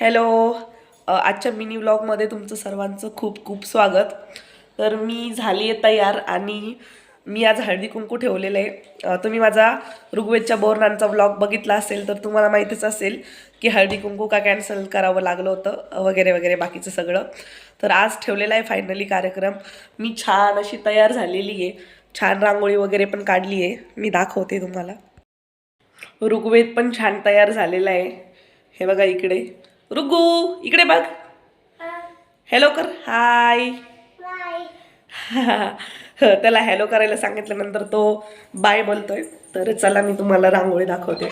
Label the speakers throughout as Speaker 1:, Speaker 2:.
Speaker 1: Hello आजच्या mini व्लॉगमध्ये तुमचं सर्वांचं खूप खूप स्वागत. तर मी झाली आहे तयार आणि मी आज हळदी कुंकू ठेवलेलं आहे. तुम्ही माझा ऋग्वेदच्या बोरणांचा व्लॉग बघितला असेल तर तुम्हाला माहीतच असेल की हळदी कुंकू का कॅन्सल करावं लागलं होतं वगैरे वगैरे बाकीचं सगळं. तर आज ठेवलेला आहे फायनली कार्यक्रम. मी छान अशी तयार झालेली आहे. छान रांगोळी वगैरे पण काढली आहे. मी दाखवते तुम्हाला. ऋग्वेद पण छान तयार झालेला आहे. हे बघा इकडे. रुगू इकडे बघ. हॅलो कर. हाय त्याला हॅलो करायला सांगितल्यानंतर तो बाय बोलतोय. तर चला मी तुम्हाला रांगोळी दाखवते.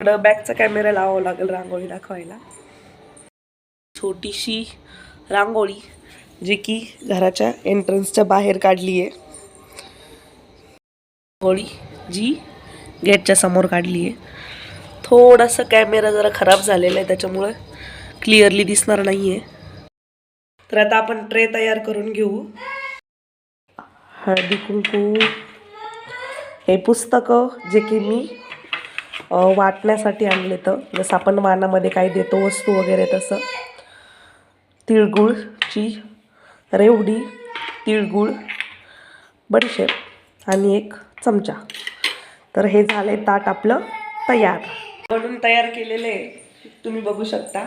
Speaker 1: इकडं बॅकचा कॅमेरा लावावा लागेल रांगोळी दाखवायला. छोटीशी रांगोळी जी की घराच्या एंट्रन्सच्या बाहेर काढली आहे रांगोळी जी गेटच्या समोर काढली आहे थोडासा कॅमेरा जरा खराब झालेला आहे त्याच्यामुळे क्लिअरली दिसणार नाही आहे तर आता आपण ट्रे तयार करून घेऊ. हळदी कुंकू. हे पुस्तकं जे की मी वाटण्यासाठी आणले तर जसं आपण वानामध्ये काही देतो वस्तू वगैरे तसं. तिळगुळची रेवडी तिळगुळ बडीशेप आणि एक चमचा. तर हे झाले ताट आपलं तयार. घडून तयार केलेले आहे. तुम्ही बघू शकता.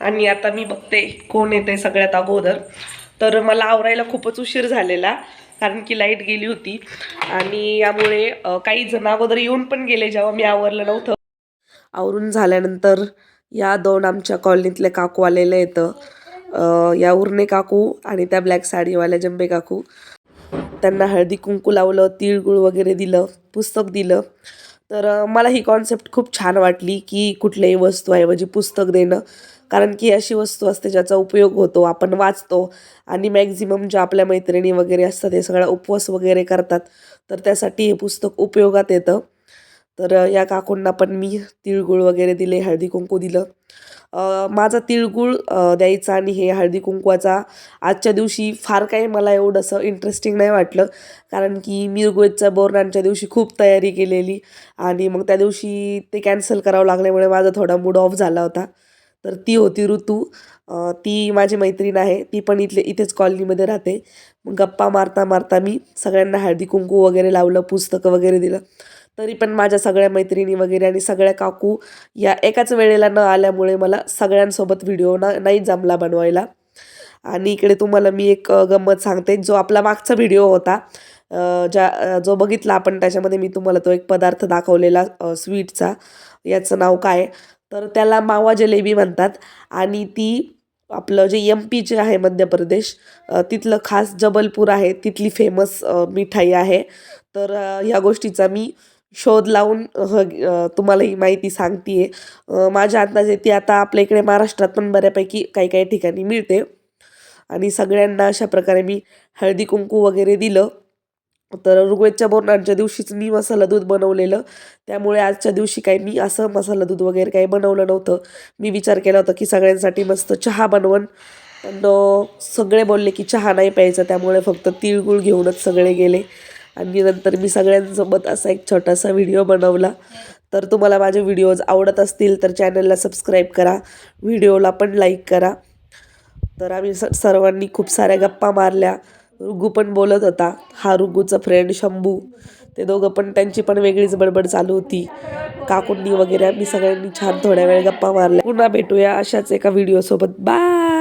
Speaker 1: आणि आता मी बघते कोण येते सगळ्यात अगोदर. तर मला आवरायला खूपच उशीर झालेला कारण की लाइट गेली होती. आणि यामुळे काही जण अगोदर येऊन पण गेले जेव्हा मी आवरलं नव्हतं. आवरून झाल्यानंतर या दोन आमच्या कॉलनीतले काकू आलेले आहेत. या उरणे काकू आणि त्या ब्लॅक साडीवाल्या जंबे काकू. त्यांना हळदी कुंकू लावलं तिळगुळ वगैरे दिलं पुस्तक दिलं. तर मला ही कॉन्सेप्ट खूप छान वाटली की कुठल्याही वस्तूऐवजी पुस्तक देणं. कारण की अशी वस्तू असते ज्याचा उपयोग होतो आपण वाचतो आणि मॅक्झिमम ज्या आपल्या मैत्रिणी वगैरे असतात हे सगळा उपवास वगैरे करतात. तर त्यासाठी हे पुस्तक उपयोगात येतं. तर या काकूंना पण मी तिळगुळ वगैरे दिले हळदी कुंकू दिलं. माझा तिळगुळ द्यायचा आणि हे हळदी कुंकवाचा आजच्या दिवशी फार काही मला एवढंसं इंटरेस्टिंग नाही वाटलं. कारण की मी बोरणांच्या दिवशी खूप तयारी केलेली आणि मग त्या दिवशी ते कॅन्सल करावं लागल्यामुळे माझा थोडा मूड ऑफ झाला होता. तर ती होती ऋतू. ती माझी मैत्रीण आहे. ती पण इथले इथेच कॉलनीमध्ये राहते. मग गप्पा मारता मारता मी सगळ्यांना हळदी कुंकू वगैरे लावलं पुस्तकं वगैरे दिलं. तरी पण माझ्या सगळ्या मैत्रिणी वगैरे आणि सगळ्या काकू या एकाच वेळेला न आल्यामुळे मला सगळ्यांसोबत व्हिडिओ ना नाही जमला बनवायला. आणि इकडे तुम्हाला मी एक गंमत सांगते. जो आपला मागचा व्हिडिओ होता ज्या जो बघितला आपण त्याच्यामध्ये मी तुम्हाला तो एक पदार्थ दाखवलेला स्वीटचा. याचं नाव काय? तर त्याला मावा जलेबी म्हणतात. आणि ती आपलं जे एम पी जे आहे मध्य प्रदेश तिथलं खास जबलपूर आहे. तिथली फेमस मिठाई आहे. तर ह्या गोष्टीचा मी शोध लावून तुम्हाला ही माहिती सांगते आहे माझ्या अंदाजे ती आता आपल्या इकडे महाराष्ट्रात पण बऱ्यापैकी काही काही ठिकाणी मिळते. आणि सगळ्यांना अशा प्रकारे मी हळदी कुंकू वगैरे दिलं. तर ऋग्वेदच्या बोरणांच्या दिवशीच मी मसाला दूध बनवलेलं. त्यामुळे आजच्या दिवशी काही मी असं मसाला दूध वगैरे काही बनवलं नव्हतं. मी विचार केला होता की सगळ्यांसाठी मस्त चहा बनवण पण सगळे बोलले की चहा नाही प्यायचा. त्यामुळे फक्त तिळगुळ घेऊनच सगळे गेले. आणि नंतर मी सगळ्यांसोबत असा एक छोटासा व्हिडिओ बनवला. तर तुम्हाला माझे व्हिडिओज आवडत असतील तर चॅनलला सबस्क्राईब करा. व्हिडिओला पण लाईक करा. तर आम्ही स सर्वांनी खूप साऱ्या गप्पा मारल्या. रुगू पण बोलत होता. हा रुगूचा फ्रेंड शंभू. ते दोघं पण त्यांची पण वेगळीच बडबड चालू होती. काकुंनी वगैरे आम्ही सगळ्यांनी छान थोड्या वेळ गप्पा मारल्या. पुन्हा भेटूया अशाच एका व्हिडिओसोबत. बाय!